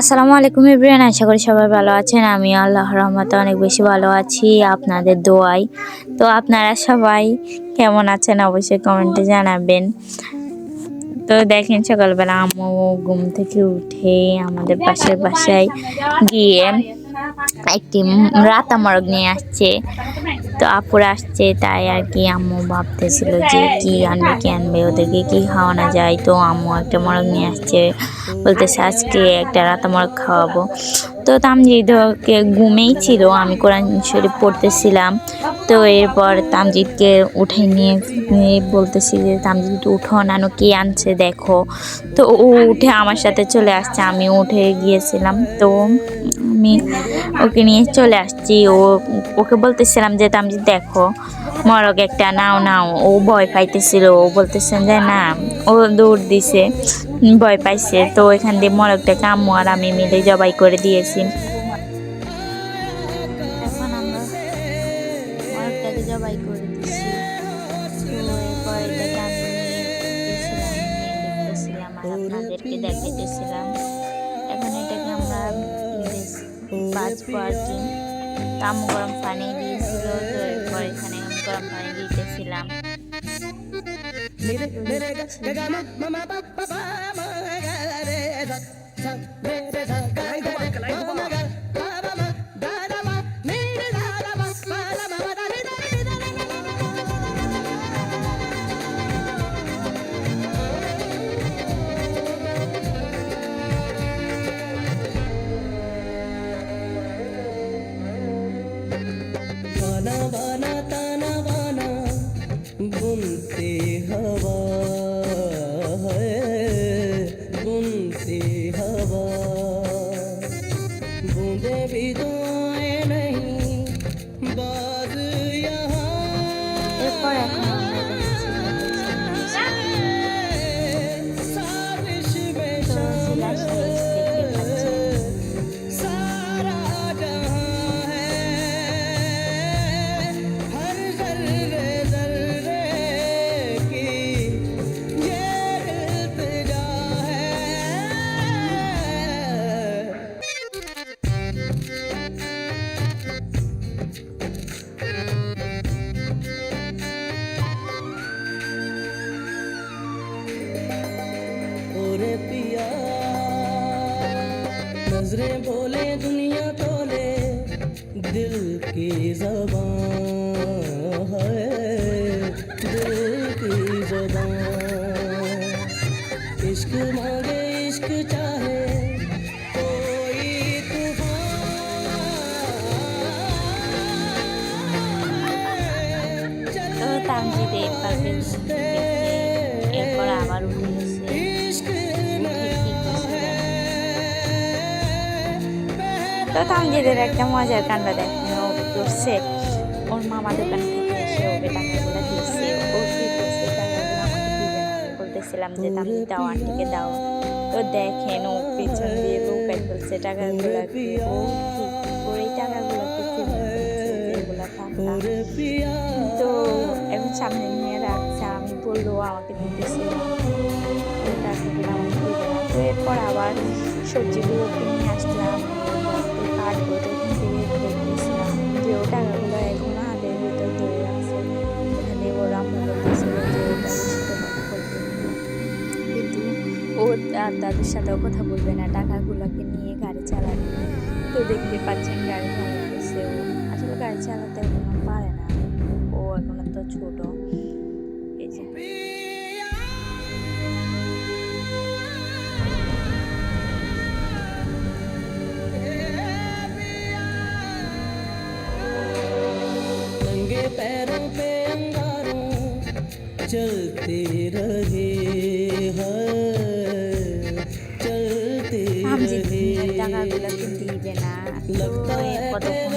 আসসালামু আলাইকুম ইব্রাহিম আশা করি সবাই ভালো আছেন। আমি আল্লাহ রহমতে অনেক বেশি ভালো আছি, আপনাদের দোয়াই তো আপনারা সবাই কেমন আছেন অবশ্যই কমেন্টে জানাবেন। তো দেখেন, সকালবেলা আম্মু ঘুম থেকে উঠে আমাদের পাশের বাসায় গিয়ে একটি রাতা মরগ নিয়ে আসছে। তো আপুর আসছে, তাই আর কি আম্মু ভাবতেছিল যে কি আনবে কি আনবে, ওদেরকে কি খাওয়ানো যায়। তো আম্মু একটা মরগ নিয়ে আসছে, বলতেছে আজকে একটা রাতা মরগ খাওয়াবো। তো তামজিদকে ঘুমেই ছিল, আমি কোরআন শরীফ পড়তেছিলাম। তো এরপর তামজিদকে উঠে নিয়ে নিয়ে বলতেছি যে, তামজিদ উঠো নানু কি আনছে, দেখো। তো ও উঠে আমার সাথে চলে আসছে আমি উঠে গিয়েছিলাম। তো আমি ওকে নিয়ে চলে আসছি। ও, ওকে বলতেছিলাম যে, তামজিদ, দেখো মরক একটা নাও নাও। ও ভয় পাইতেছিল। ও বলতেছেন যে, না। ও দৌড় দিছে। ভয় পাইছে। তো এখান দিয়ে মরকটাকে আম্মু আর আমি মিলে জবাই করে দিয়েছি। এখন আমরা জবাই করে আমি আপনাদেরকে এখন এটাকে আমরা গরম পানি দিয়েছিল। তো এরপর এখানে গরম পানি দিতেছিলাম। ni re ni re ga ga ma ma ma pa pa pa ma ga re बुनती हवा नजरें बोले दुनिया तोले दिल की जबान है दिल की जबान इश्क मांगे इश्क चाहे कोई तूफान তো তামজিদ এরপর দেখতে এরপর আবার উঠে তো তানজিদের একটা মজার কাণ্ড দেখে ও করছে ওর মামা দোকান থেকে এসে ওকে টাকাগুলো দিচ্ছে ও কি করছে টাকাগুলো আমাকে দিবে না। বলতেছিলাম যে আমি দাও আন্টিকে, দাও। তো দেখেন ও পিছন দিয়ে পেট করছে টাকাগুলো ও ঠিক করে তো এখন সামনে নিয়ে রাখছে আমি বলল আমাকে দিতেছে। টাকাগুলো এরপর আবার সবজিগুলো নিয়ে আসলাম। ও টাকাগুলো কিন্তু ও দাদুর সাথেও কথা বলবে না, টাকাগুলোকে নিয়ে গাড়ি চালাবে। তো দেখতে পাচ্ছেন গাড়ি চালাতেছে আসলে গাড়ি চালাতে পারে না। ও এখনও তো ছোট। पैरों पे अंगारों चलते रहे चलते रहे लगता है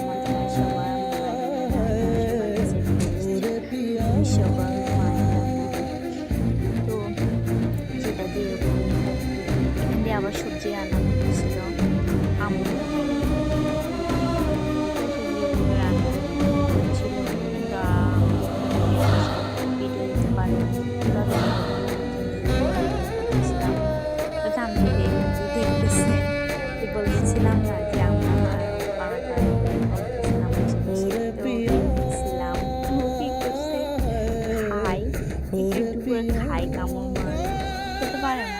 মতো না সবার তো যেটা দিয়ে আবার সবজি রান্না করতেছিল আম্মু একটু একটু করে খাই কামড় মারে খেতে পারে না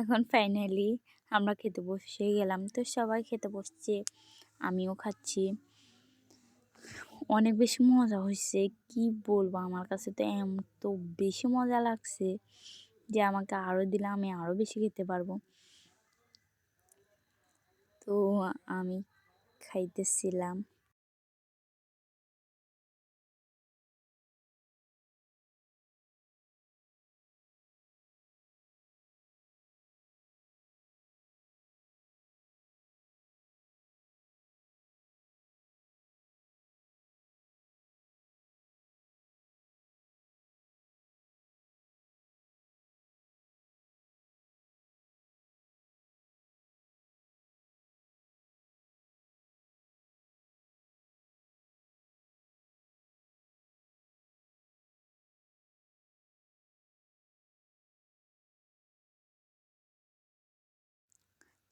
এখন ফাইনালি আমরা খেতে বসে গেলাম। তো সবাই খেতে বসছে, আমিও খাচ্ছি। অনেক বেশি মজা হয়েছে, কি বলব? আমার কাছে তো এত বেশি মজা লাগছে যে আমাকে আরও দিলে আমি আরও বেশি খেতে পারব। তো আমি খাইতেছিলাম।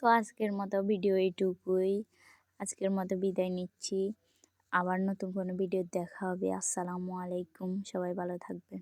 তো আজকের মতো ভিডিও এইটুকুই। আজকের মতো বিদায় নিচ্ছি। আবার নতুন কোনো ভিডিও দেখা হবে। আসসালামু আলাইকুম। সবাই ভালো থাকবেন।